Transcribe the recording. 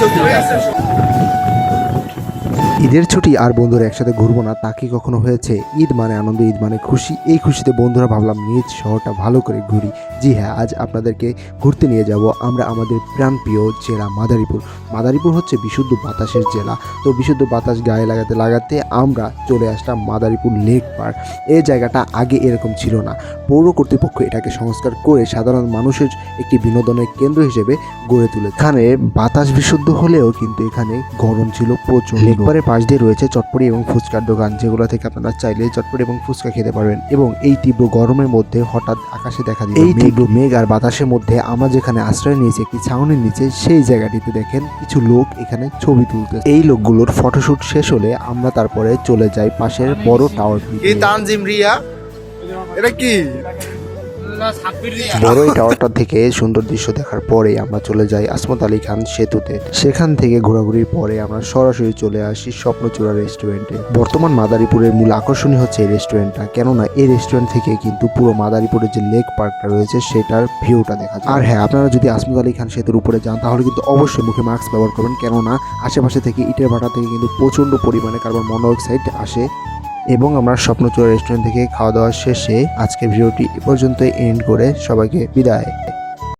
Seu Deus. ঈদের ছুটি আর বন্ধুরা একসাথে ঘুরবো না, তা কি কখনো হয়েছে? ঈদ মানে আনন্দ, ঈদ মানে খুশি। এই খুশিতে বন্ধুরা ভাবলাম নিজ শহরটা ভালো করে ঘুরি। জি হ্যাঁ আজ আপনাদেরকে ঘুরতে নিয়ে যাব আমরা আমাদের প্রাণপ্রিয় জেলা মাদারীপুর। মাদারীপুর হচ্ছে বিশুদ্ধ বাতাসের জেলা। তো বিশুদ্ধ বাতাস গায়ে লাগাতে লাগাতে আমরা চলে আসলাম মাদারীপুর লেক পার্ক। এই জায়গাটা আগে এরকম ছিল না। পৌর কর্তৃপক্ষ এটাকে সংস্কার করে সাধারণ মানুষের একটি বিনোদনের কেন্দ্র হিসেবে গড়ে তুলে এখানে বাতাস বিশুদ্ধ হলেও কিন্তু এখানে গরম ছিল প্রচুর লেকপারের পাশ দিয়ে রয়েছে চটপটি এবং ফুচকার দোকান যেগুলো থেকে আপনারা চাইলে চটপটি এবং ফুচকা খেতে পারবেন। এবং এই তীব্র গরমের মধ্যে হঠাৎ আকাশে দেখা দিল এই তীব্র মেঘ আর বাতাসের মধ্যে আমরা যেখানে আশ্রয় নিয়েছি একটি ছাউনির নিচে সেই জায়গাটিতে দেখেন কিছু লোক এখানে ছবি তুলতে এই লোকগুলোর ফটোশুট শেষ হলে আমরা তারপরে চলে যাই পাশের বড় টাওয়ার তানজিম রিয়া? এটা কি? বড় এই টাওয়ারটা থেকে সুন্দর দৃশ্য দেখার পরে আমরা চলে যাই আসমত আলী খান সেতুতে। সেখান থেকে ঘোরাঘুরির পরে আমরা সরাসরি চলে আসি স্বপ্নচূড়া রেস্টুরেন্টে। বর্তমান মাদারীপুরের মূল আকর্ষণই হচ্ছে এই রেস্টুরেন্টটা, কেননা এই রেস্টুরেন্ট থেকে কিন্তু পুরো মাদারীপুরের যে লেক পার্কটা রয়েছে সেটার ভিউটা দেখা যায়। আর হ্যাঁ আপনারা যদি আসমত আলী খান সেতুর উপরে যান, তাহলে কিন্তু অবশ্যই মুখে মাস্ক ব্যবহার করবেন, কেননা আশেপাশে থেকে ইটের ভাটা থেকে কিন্তু প্রচণ্ড পরিমাণে কার্বন মনোক্সাইড আসে এবং আমরা স্বপ্নচূড়া রেস্টুরেন্ট থেকে খাওয়া দাওয়া শেষে আজকের ভিডিওটি এ পর্যন্তই এন্ড করে সবাইকে বিদায়।